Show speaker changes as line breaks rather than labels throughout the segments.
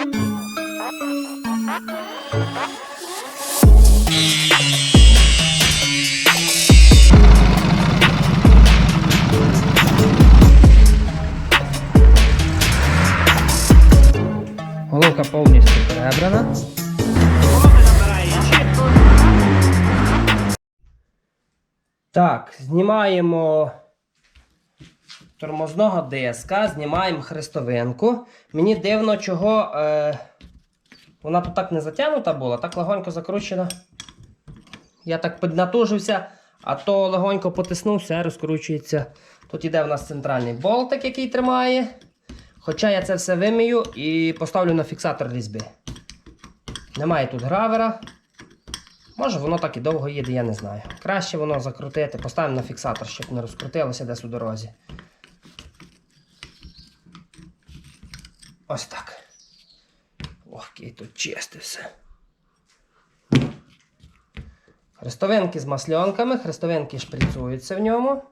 Головка повністю перебрана. Так, знімаємо тормозного диска, знімаємо хрестовинку. Мені дивно, чого е, вона тут так не затягнута була, так легонько закручена. Я так піднатужився, а то легонько потиснув, все розкручується. Тут іде в нас центральний болтик, який тримає. Хоча я це все вимію і поставлю на фіксатор різьби. Немає тут гравера. Може воно так і довго їде, я не знаю. Краще воно закрутити, поставимо на фіксатор, щоб не розкрутилося десь у дорозі. Ось так. Ох, який тут чисте все. Хрестовинки з масльонками, хрестовинки шприцюються в ньому.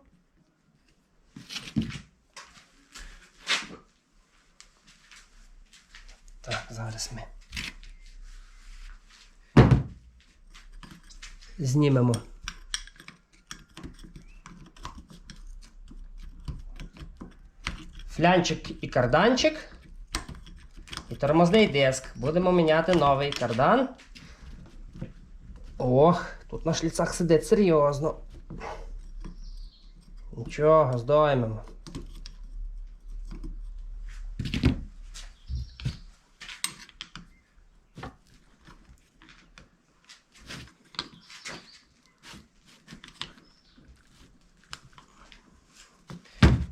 Так, зараз ми. Знімемо. Флянчик і карданчик. Тормозний диск. Будемо міняти новий кардан. Ох, тут на шліцах сидить серйозно. Нічого, здоймемо.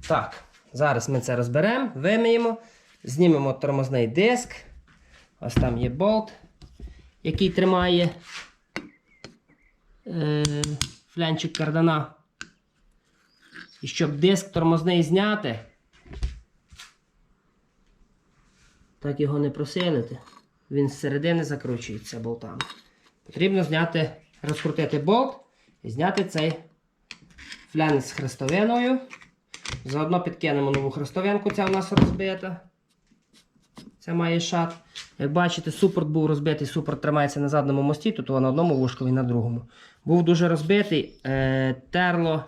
Так, зараз ми це розберемо, вимиємо, знімемо тормозний диск. Ось там є болт, який тримає е, флянчик кардана. І щоб диск тормозний зняти, так його не просилити. Він зсередини закручується болтами. Потрібно зняти, розкрутити болт і зняти цей флянець з хрестовиною. Заодно підкинемо нову хрестовинку, ця у нас розбита. Це має шат. Як бачите, супорт був розбитий, супорт тримається на задньому мості, тут на одному вушкові на другому. Був дуже розбитий, е, терло.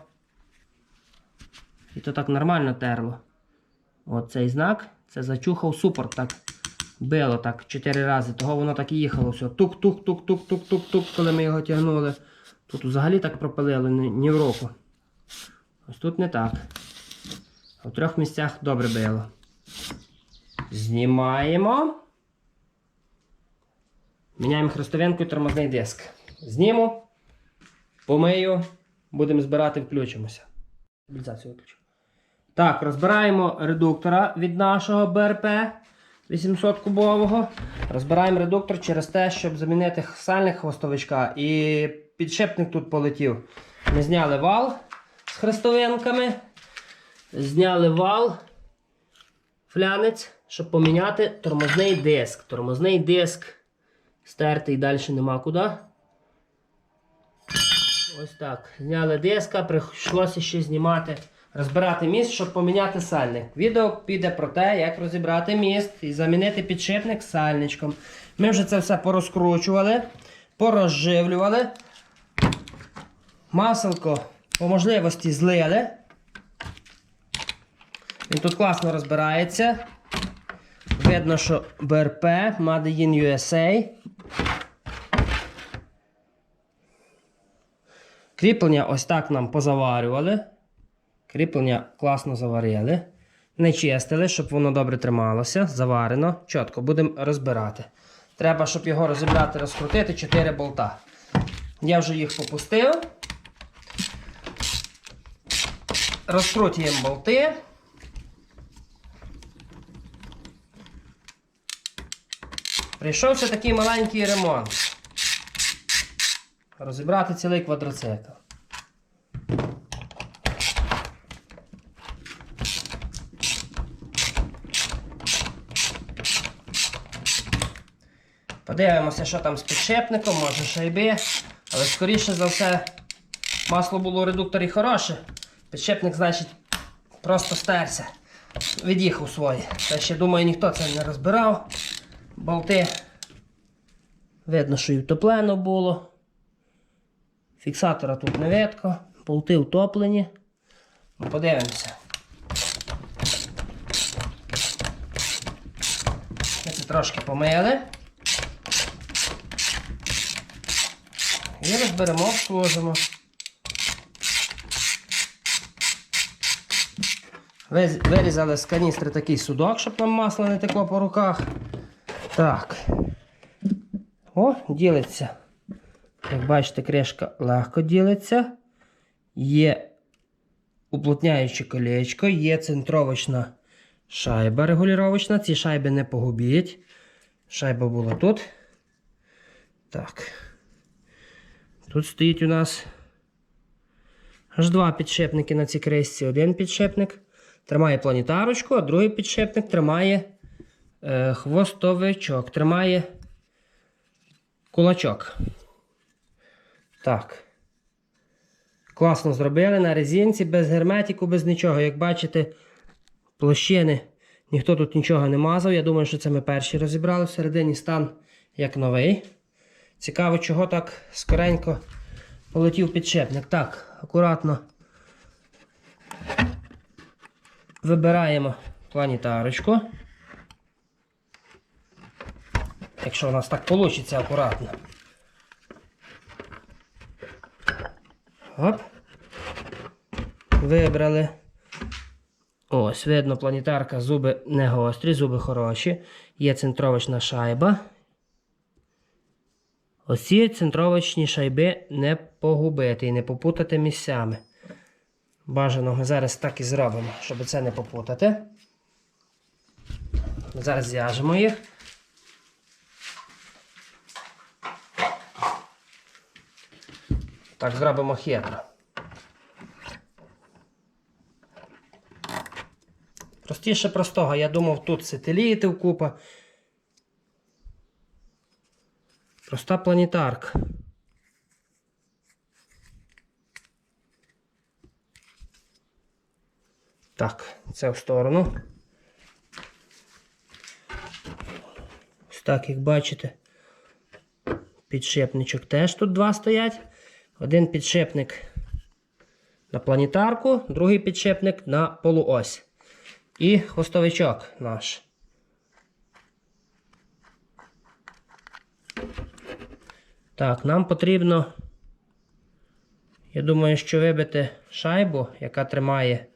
І то так нормально терло. Оцей знак. Це зачухав супорт так. Било так 4 рази. Того воно так і їхало. все. Тук-тук-тук-тук-тук-тук-тук, коли ми його тягнули. Тут взагалі так пропалили ні, ні в року. Ось тут не так. А в трьох місцях добре било. Знімаємо. Міняємо хрестовинку і тормозний диск. Зніму, помию, будемо збирати, включимося. Стабілізацію виключу. Так, розбираємо редуктора від нашого БРП 800 кубового. Розбираємо редуктор через те, щоб замінити сальник хвостовичка. І підшипник тут полетів. Ми зняли вал з хрестовинками. Зняли вал, флянець, щоб поміняти тормозний диск. Тормозний диск стертий далі нема куди. Ось так. Зняли диска, прийшлося ще знімати, розбирати міст, щоб поміняти сальник. Відео піде про те, як розібрати міст і замінити підшипник сальничком. Ми вже це все порозкручували, порозживлювали. Маселко по можливості злили. Він тут класно розбирається. Видно, що БРП Made in USA. Кріплення ось так нам позаварювали. Кріплення класно заварили. Не чистили, щоб воно добре трималося. Заварено. Чітко, будемо розбирати. Треба, щоб його розібрати, розкрутити 4 болта. Я вже їх попустив. Розкрутюємо болти. Прийшовся такий маленький ремонт. Розібрати цілий квадроцикл. Подивимося, що там з підшипником, може шайби. Але скоріше за все, масло було у редукторі хороше. Підшипник, значить, просто стерся. Від'їхав своє. Та ще думаю, ніхто це не розбирав. Болти. Видно, що і втоплено було. Фіксатора тут не видко, болти втоплені. Ну, Подивимося. Ми це трошки помили. І розберемо, сложимо. Вирізали з каністри такий судок, щоб нам масло не текло по руках. Так. О, ділиться. Як бачите, кришка легко ділиться. Є уплотняюче колечко, є центровочна шайба регулювачна. Ці шайби не погубіть. Шайба була тут. Так. Тут стоїть у нас аж два підшипники на цій кришці. Один підшипник тримає планетарочку, а другий підшипник тримає хвостовичок, тримає кулачок. Так. Класно зробили на резинці, без герметику, без нічого. Як бачите, площини ніхто тут нічого не мазав. Я думаю, що це ми перші розібрали. Всередині стан як новий. Цікаво, чого так скоренько полетів підшипник. Так, акуратно вибираємо планетарочку. Якщо у нас так вийде акуратно. Оп. Вибрали. Ось, видно, планетарка, зуби не гострі, зуби хороші. Є центровочна шайба. Оці центровочні шайби не погубити і не попутати місцями. Бажано ми зараз так і зробимо, щоб це не попутати. Зараз зв'яжемо їх. Так, зробимо хитро. Простіше простого. Я думав, тут сателітів купа. Проста планетарка. Так, це в сторону. Ось так, як бачите, підшипничок теж тут два стоять. Один підшипник на планетарку, другий підшипник на полуось. І хвостовичок наш. Так, нам потрібно, я думаю, що вибити шайбу, яка тримає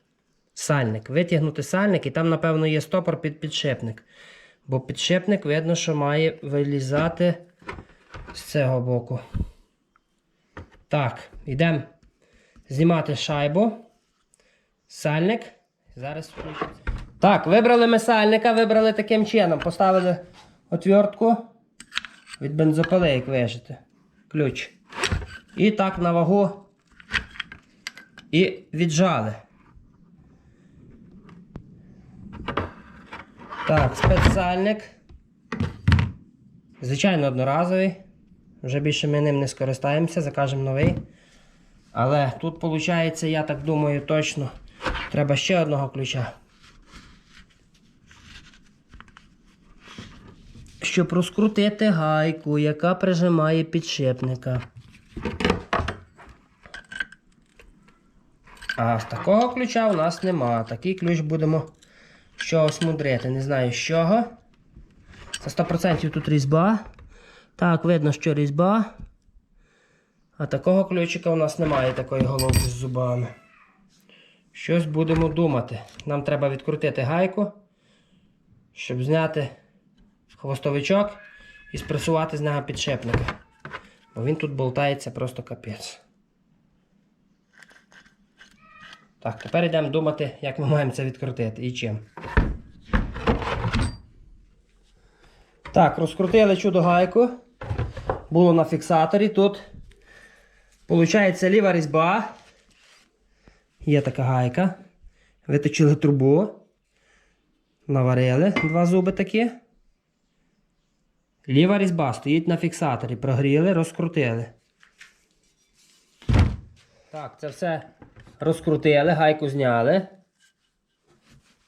сальник. Витягнути сальник, і там, напевно, є стопор під підшипник. Бо підшипник видно, що має вилізати з цього боку. Так, йдемо знімати шайбу. Сальник. Зараз включиться. Так, вибрали ми сальника, вибрали таким чином. Поставили отвертку від бензопили, як вижите. Ключ. І так на вагу. І віджали. Так, спецсальник. Звичайно, одноразовий. Вже більше ми ним не скористаємося, закажемо новий. Але тут, виходить, я так думаю, точно треба ще одного ключа. Щоб розкрутити гайку, яка прижимає підшипника. А з такого ключа у нас нема. Такий ключ будемо щось мудрити. Не знаю з чого. Це 100% тут різьба. Так, видно, що різьба. А такого ключика у нас немає такої головки з зубами. Щось будемо думати. Нам треба відкрутити гайку, щоб зняти хвостовичок і спресувати з нього підшипника. Бо він тут болтається просто капець. Так, тепер йдемо думати, як ми маємо це відкрутити і чим. Так, розкрутили чудо гайку. Було на фіксаторі тут. Получається ліва різьба. Є така гайка. Виточили трубу. Наварили два зуби такі. Ліва різьба стоїть на фіксаторі. Прогріли, розкрутили. Так, це все розкрутили, гайку зняли.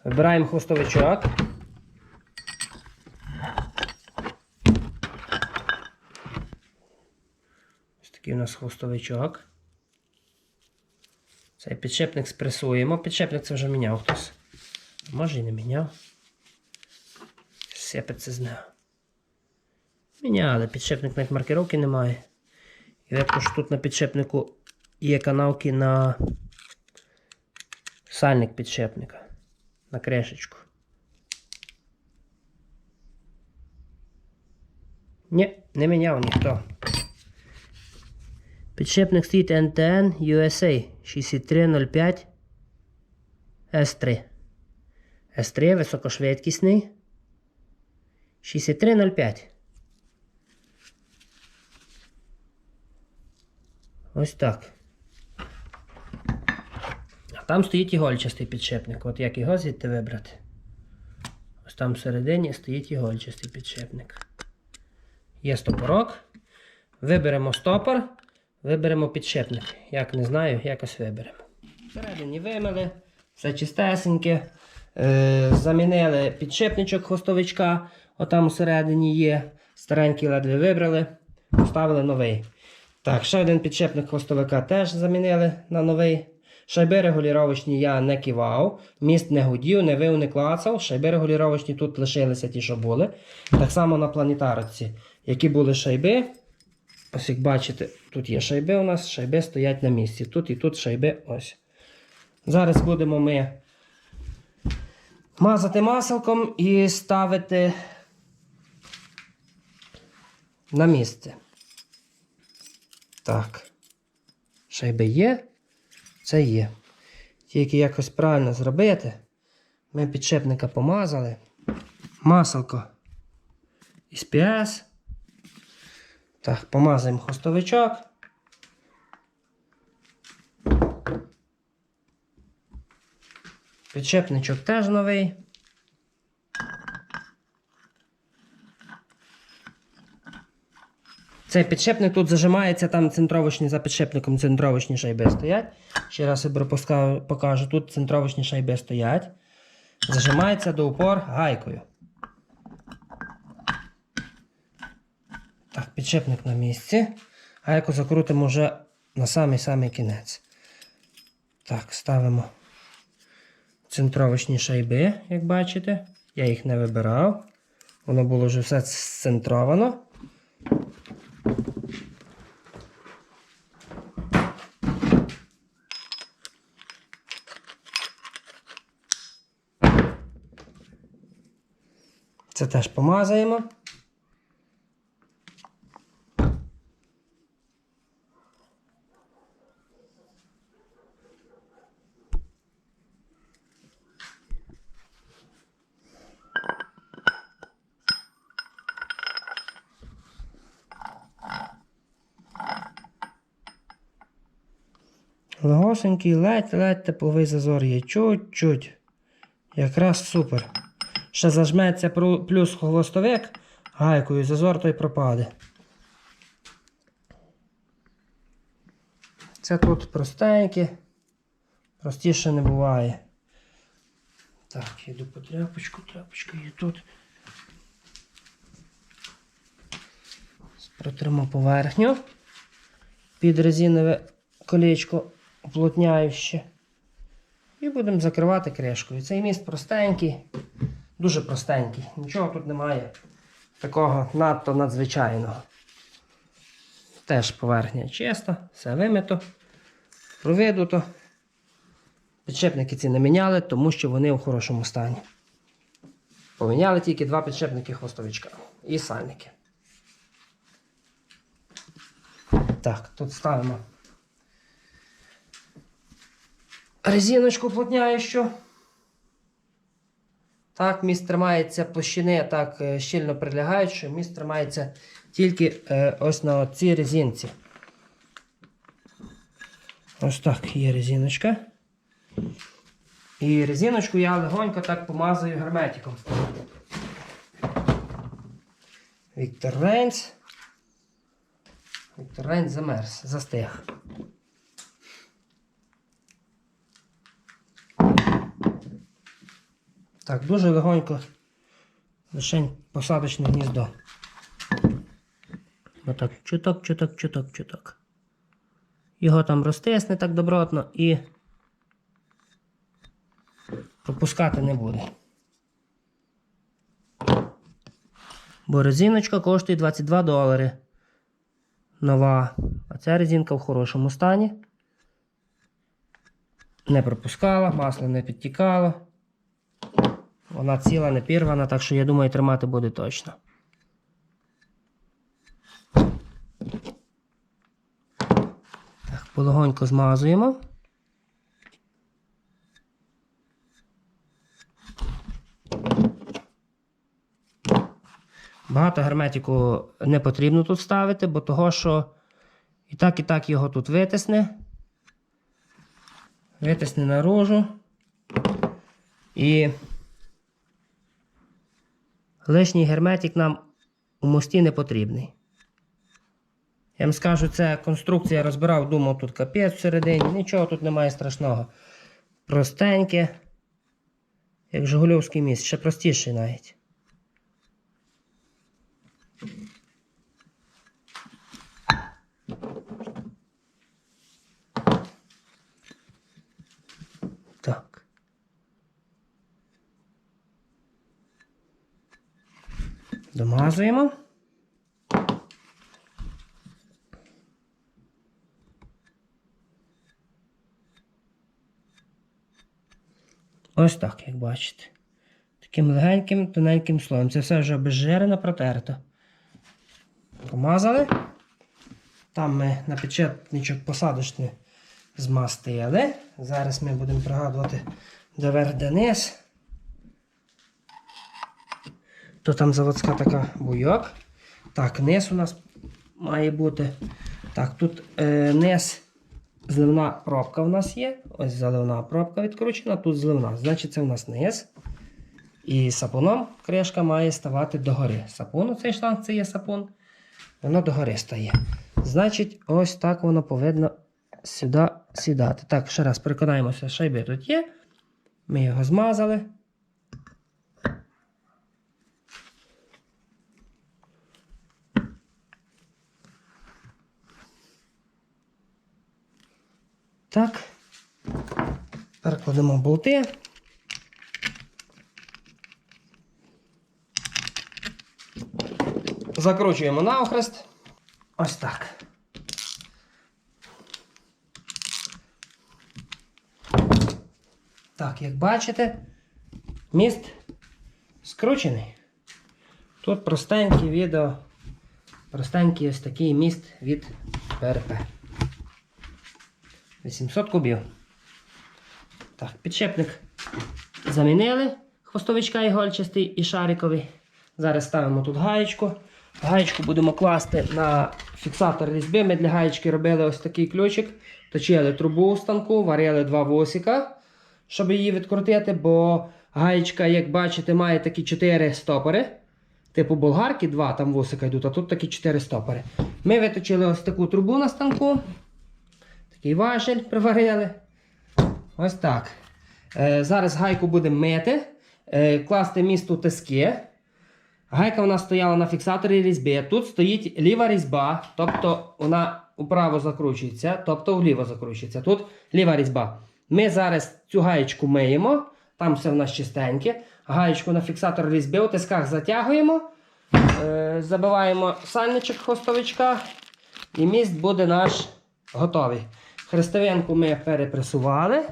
Вибираємо хвостовичок. Такий у нас хвостовичок. Цей підшипник спресуємо. Підшипник це вже міняв хтось. Може і не міняв. Сипеться з нього. Міняли, підшипник навіть маркировки немає. І що тут на підшипнику є канавки на сальник підшипника. На кришечку. Ні, не міняв ніхто. Підшипник стоїть NTN USA 6305 S3. S3 високошвидкісний. 6305. Ось так. А там стоїть ігольчастий підшипник. От як його звідти вибрати? Ось там всередині стоїть ігольчастий підшипник. Є стопорок. Виберемо стопор, виберемо підшипник. Як не знаю, якось виберемо. Всередині вимили, все чистесеньке. Е, замінили підшипничок хвостовичка. Отам всередині є. Старенький ледве вибрали, поставили новий. Так, ще один підшипник хвостовика теж замінили на новий. Шайби регулювачні я не кивав, міст не гудів, не вив, не клацав. Шайби регулювачні тут лишилися ті, що були. Так само на планетарці. Які були шайби. Ось як бачите, тут є шайби у нас, шайби стоять на місці. Тут і тут шайби ось. Зараз будемо ми мазати маселком і ставити на місце. Так. Шайби є. Це є. Тільки якось правильно зробити. Ми підшипника помазали. Маселко із PS. Так, помазуємо хвостовичок. Підшипничок теж новий. Цей підшипник тут зажимається, там центровочні за підшипником центровочні шайби стоять. Ще раз я покажу, тут центровочні шайби стоять. Зажимається до упор гайкою. Так, підшипник на місці. Гайку закрутимо вже на самий-самий кінець. Так, ставимо центровочні шайби, як бачите. Я їх не вибирав. Воно було вже все зцентровано. Це теж помазаємо. Легосенький, ледь-ледь тепловий зазор є. Чуть-чуть. Якраз супер. Ще зажметься плюс хвостовик гайкою, зазор той пропаде. Це тут простеньке, простіше не буває. Так, йду по тряпочку, тряпочка є тут. Протримо поверхню. Під резинове колечко уплотняюще. І будемо закривати кришкою. Цей міст простенький, дуже простенький. Нічого тут немає такого надто надзвичайного. Теж поверхня чиста, все вимито, провидуто. Підшипники ці не міняли, тому що вони в хорошому стані. Поміняли тільки два підшипники хвостовичка і сальники. Так, тут ставимо резиночку плотняющу. Так, міст тримається площини так е, щільно прилягають, що міст тримається тільки е, ось на цій резинці. Ось так є резиночка. І резиночку я легонько так помазую герметиком. Віктор Рейнс. Віктор Рейнс замерз, застиг. Так, дуже легонько лише посадочне гніздо. Отак, чуток, чуток, чуток, чуток. його там розтисне так добротно і пропускати не буде. Бо резиночка коштує 22 долари. Нова. А ця резинка в хорошому стані. Не пропускала, масло не підтікало. Вона ціла, не пірвана, так що я думаю, тримати буде точно. Так, полегонько змазуємо. Багато герметику не потрібно тут ставити, бо того, що і так, і так його тут витисне. Витисне наружу. І лишній герметик нам у мості не потрібний. Я вам скажу, це конструкція розбирав, думав, тут капець всередині. Нічого тут немає страшного. Простеньке. Як Жигульовський міст, ще простіший навіть. Так. Домазуємо. Ось так, як бачите. Таким легеньким, тоненьким слоєм. Це все вже безжирено протерто. Помазали. Там ми на підчепничок посадочний змастили. Зараз ми будемо пригадувати де верх, де низ. То там заводська така буйок. Так, низ у нас має бути. Так, тут е, низ зливна пробка в нас є. Ось заливна пробка відкручена, тут зливна. Значить, це у нас низ. І сапуном кришка має ставати догори. Сапун, цей шланг це є сапун. Воно догори стає. Значить, ось так воно повинно сюди сідати. Так, ще раз переконаємося, шайби тут є. Ми його змазали. Так. Перекладемо болти. Закручуємо навхрест. Ось так. Так, як бачите, міст скручений. Тут простенький відео, простенький ось такий міст від ПРП. 800 кубів. Так, підшипник замінили. Хвостовичка ігольчастий і шариковий. Зараз ставимо тут гаєчку. Гаєчку будемо класти на фіксатор різьби. Ми для гаєчки робили ось такий ключик. Точили трубу у станку, варили два вусика, щоб її відкрутити, бо гаєчка, як бачите, має такі 4 стопори. Типу болгарки, два там вусика йдуть, а тут такі 4 стопори. Ми виточили ось таку трубу на станку. Такий важель приварили. Ось так. Е, зараз гайку будемо мити, е, класти місту тиски. Гайка нас стояла на фіксаторі різьби. Тут стоїть ліва різьба, тобто вона вправо закручується, тобто вліво закручується. Тут ліва різьба. Ми зараз цю гаєчку миємо, там все в нас чистеньке. Гаєчку на фіксатор різьби у тисках затягуємо, е, забиваємо сальничок хвостовичка, і міст буде наш готовий. Хрестовинку ми перепресували.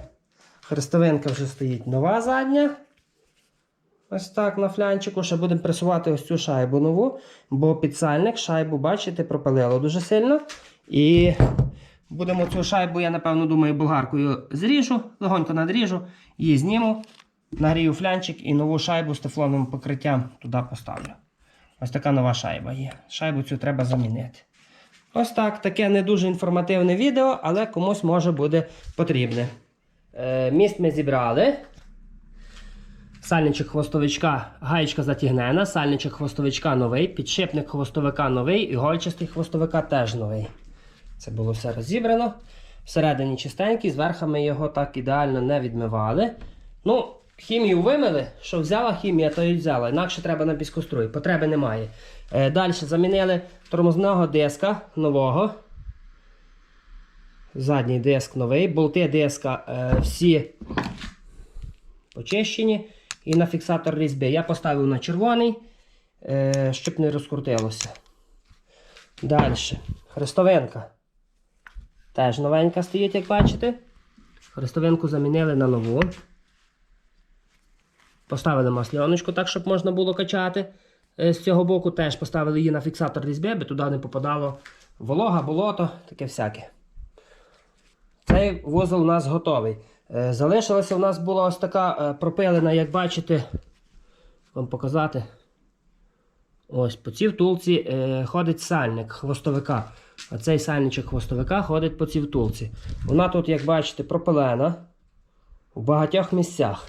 Хрестовинка вже стоїть нова задня. Ось так на флянчику. Ще будемо пресувати ось цю шайбу нову, бо підсальник шайбу, бачите, пропалило дуже сильно. І будемо цю шайбу, я напевно думаю, болгаркою зріжу, легонько надріжу, її зніму, нагрію флянчик і нову шайбу з тефлоновим покриттям туди поставлю. Ось така нова шайба є. Шайбу цю треба замінити. Ось так, таке не дуже інформативне відео, але комусь може буде потрібне. Е, міст ми зібрали. Сальничок хвостовичка, гаєчка затягнена, сальничок хвостовичка новий, підшипник хвостовика новий, ігольчастий хвостовика теж новий. Це було все розібрано. Всередині чистенький, зверху ми його так ідеально не відмивали. Ну, хімію вимили, що взяла хімія, то і взяла. Інакше треба на піскоструй, потреби немає. Е, далі замінили тормозного диска нового. Задній диск новий, болти диска е, всі почищені. І на фіксатор різьби. Я поставив на червоний, е, щоб не розкрутилося. Далі. Хрестовинка. Теж новенька стоїть, як бачите. Хрестовинку замінили на нову. Поставили масльоночку так, щоб можна було качати. Е, З цього боку теж поставили її на фіксатор різьби, аби туди не попадало волога, болото, таке всяке. Цей вузол у нас готовий. Е, Залишилася у нас була ось така е, пропилена, як бачите, вам показати. Ось по цій втулці ходить сальник хвостовика. А цей сальничок хвостовика ходить по цій втулці. Вона тут, як бачите, пропилена в багатьох місцях.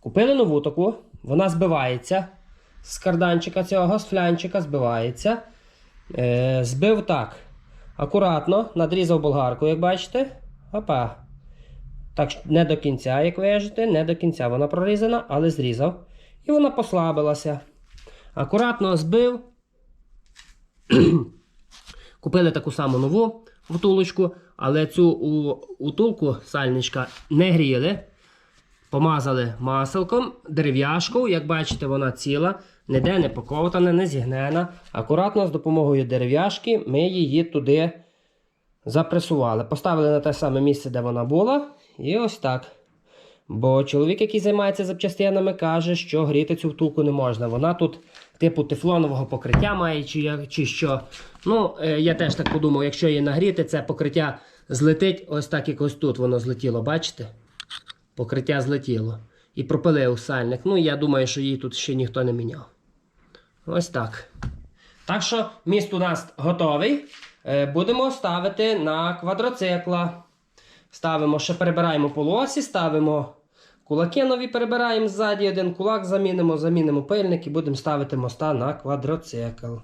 Купили нову таку, вона збивається з карданчика цього, з флянчика збивається. Е, збив так. Акуратно, надрізав болгарку, як бачите. Опа. Так, не до кінця, як вижите, не до кінця вона прорізана, але зрізав. І вона послабилася. Акуратно збив. Купили таку саму нову втулочку, але цю утулку сальничка не гріли. Помазали маселком, дерев'яшкою, як бачите, вона ціла, ніде не поковтана, не зігнена. Акуратно з допомогою дерев'яшки ми її туди запресували. Поставили на те саме місце, де вона була, і ось так. Бо чоловік, який займається запчастинами, каже, що гріти цю втулку не можна. Вона тут типу тефлонового покриття має, чи, чи що. Ну, е, я теж так подумав, якщо її нагріти, це покриття злетить ось так, як ось тут воно злетіло, бачите? Покриття злетіло. І пропилив сальник. Ну, я думаю, що її тут ще ніхто не міняв. Ось так. Так що міст у нас готовий. Е, Будемо ставити на квадроцикла. Ставимо, ще перебираємо полосі, ставимо кулаки нові, перебираємо ззаді один кулак, замінимо, замінимо пильник і будемо ставити моста на квадроцикл.